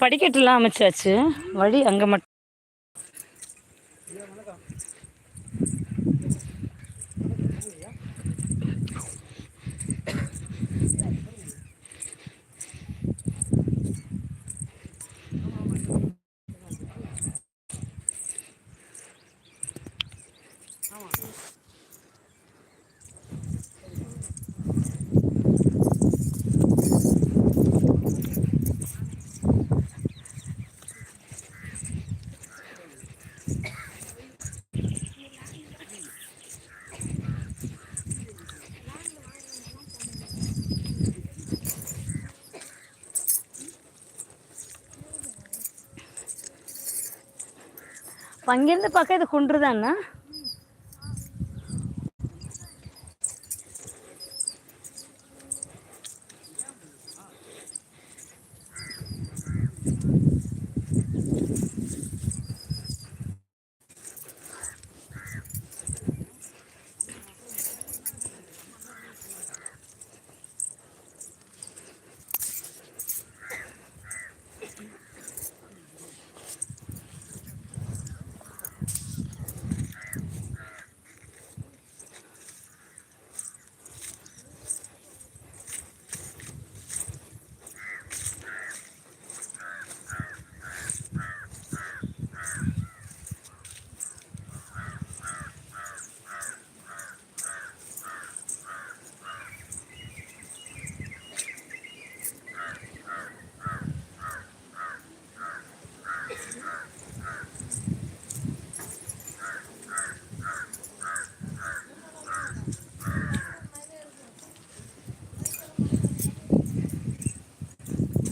படிக்கட்டுலாம் அமைச்சாச்சு. வழி அங்கே மட்டும் அங்கேருந்து பார்க்க இது குன்று தானே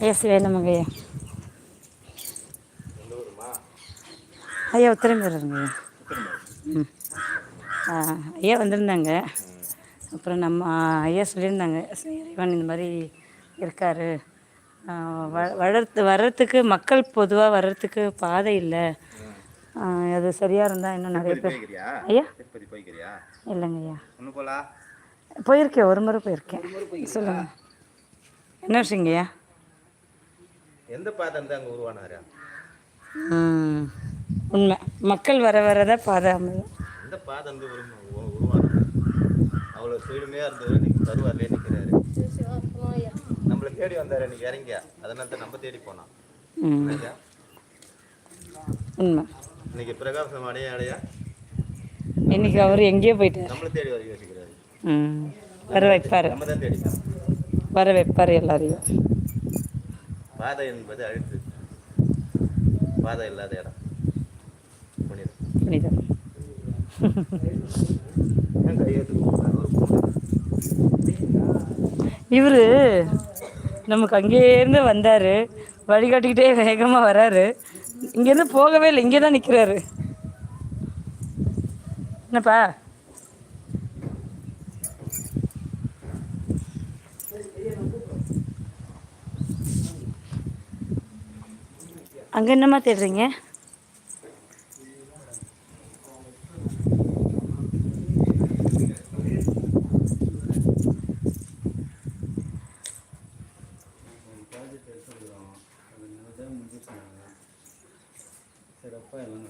எஸ் வேணுமுங்க ஐயா ஐயா உத்தரம்பேருங்க ம் ஐயா வந்திருந்தாங்க அப்புறம் நம்ம ஐயா சொல்லியிருந்தாங்க இறைவன் இந்த மாதிரி இருக்கார் வளர்த்து வர்றதுக்கு மக்கள் பொதுவாக வர்றதுக்கு பாதை இல்லை அது சரியாக இருந்தால் இன்னும் நிறைய பேர் ஐயா இல்லைங்க ஐயா போயிருக்கேன் ஒரு முறை போயிருக்கேன் சொல்லுங்கள் என்ன விஷயங்க ஐயா எந்த பாதை இருந்து அங்கே உருவானாரு? உண்மை. மக்கள் வர வரதான் பாதை அமையும். எந்த பாதை இருந்து உரு உருவானாரு? அவ்வளோ சீடுமையாக இருந்தவர் இன்னைக்கு தருவார்லேயே நிற்கிறாரு நம்மளை தேடி வந்தார் இன்னைக்கு இறங்கியா? அதனால தான் நம்ம தேடி போனோம் உண்மை. இன்னைக்கு பிரகாசம் அடைய அடையா? இன்னைக்கு அவர் எங்கேயோ போயிட்டார். நம்மளை தேடி வர யோசிக்கிறாரு. வர வைப்பார். நம்ம தான் தேடிக்கலாம் வர வைப்பார் எல்லாரையும். பாதை என்பது அழுத்து. பாதை இல்லாத இடம். புனிதம். இவர் நமக்கு அங்கேருந்து வந்தார். வழிகாட்டிக்கிட்டே வேகமாக வராரு. இங்கேருந்து போகவே இல்லை. இங்கே தான் நிற்கிறாரு என்னப்பா? அங்கே என்னம்மா தேடுறீங்க? சிறப்பாக எல்லாம்